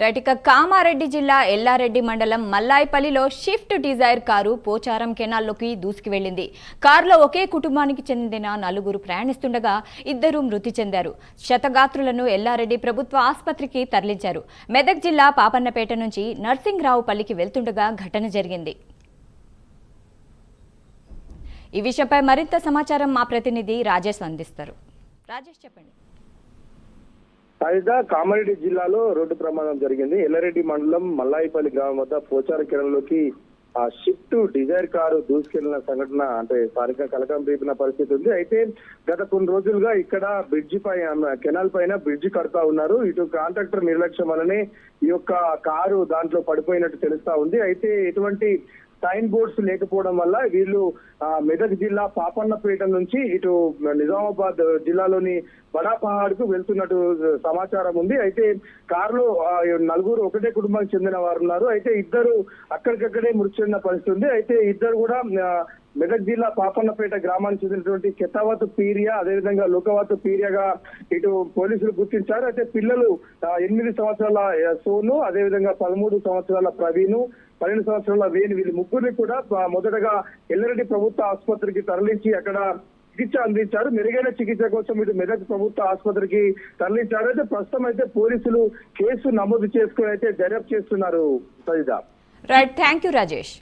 Right ఇక కామారెడ్డి జిల్లా ఎల్లారెడ్డి మండలం మల్లాయిపల్లిలో షిఫ్ట్ డిజైర్ కారు పోచారం కెనాల్లోకి దూసుకు వెళ్ళింది కారులో ఒకే కుటుంబానికి చెందిన నలుగురు ప్రయాణిస్తుండగా ఇద్దరు మృతి చెందారు. శతగాత్రులను ఎల్లారెడ్డి ప్రభుత్వ ఆసుపత్రికి తరలించారు. మెదక్ జిల్లా పాపన్నపేట నుంచి నర్సింగ్రావుపల్లికి వెళ్తుండగా ఘటన జరిగింది. ఈ విషయంపై మరింత సమాచారం మా ప్రతినిధి రాజేష్ అందిస్తారు. రాజేష్ చెప్పండి. తాజాగా కామారెడ్డి జిల్లాలో రోడ్డు ప్రమాదం జరిగింది. ఎల్లారెడ్డి మండలం మల్లాయిపల్లి గ్రామం వద్ద పోచార కిరణంలోకి ఆ షిఫ్ట్ డిజైర్ కారు దూసుకెళ్ళిన సంఘటన అంటే స్థానిక కలకం రేపిన పరిస్థితి ఉంది. అయితే గత కొన్ని రోజులుగా ఇక్కడ బ్రిడ్జి పై కెనాల్ పైన బ్రిడ్జి కడతా ఉన్నారు. ఇటు కాంట్రాక్టర్ నిర్లక్ష్యం వల్లనే ఈ యొక్క కారు దాంట్లో పడిపోయినట్టు తెలుస్తా ఉంది. అయితే ఎటువంటి సైన్ బోర్డ్స్ లేకపోవడం వల్ల వీళ్ళు మెదక్ జిల్లా పాపన్నపేట నుంచి ఇటు నిజామాబాద్ జిల్లాలోని బడాపహాడ్కు కు వెళ్తున్నట్టు సమాచారం ఉంది. అయితే కారులో నలుగురు ఒకటే కుటుంబానికి చెందిన వారు ఉన్నారు. అయితే ఇద్దరు అక్కడికక్కడే మృతి చెందిన పరిస్థితి ఉంది. అయితే ఇద్దరు కూడా మెదక్ జిల్లా పాపన్నపేట గ్రామానికి చెందినటువంటి కెతావత్ పీరియా అదేవిధంగా లోకవత్ పీరియాగా ఇటు పోలీసులు గుర్తించారు. అయితే పిల్లలు ఎనిమిది సంవత్సరాల సోను సోను అదేవిధంగా పదమూడు సంవత్సరాల ప్రవీణ్ పన్నెండు సంవత్సరాల వేణు వీళ్ళు ముగ్గురిని కూడా మొదటగా ఎల్లరెడ్డి ప్రభుత్వ ఆసుపత్రికి తరలించి అక్కడ చికిత్స అందించారు. మెరుగైన చికిత్స కోసం ఇటు మెదక్ ప్రభుత్వ ఆసుపత్రికి తరలించారు. అయితే ప్రస్తుతం అయితే పోలీసులు కేసు నమోదు చేసుకుని అయితే దర్యాప్తు చేస్తున్నారు సరిదా రైట్ థ్యాంక్ యూ రాజేష్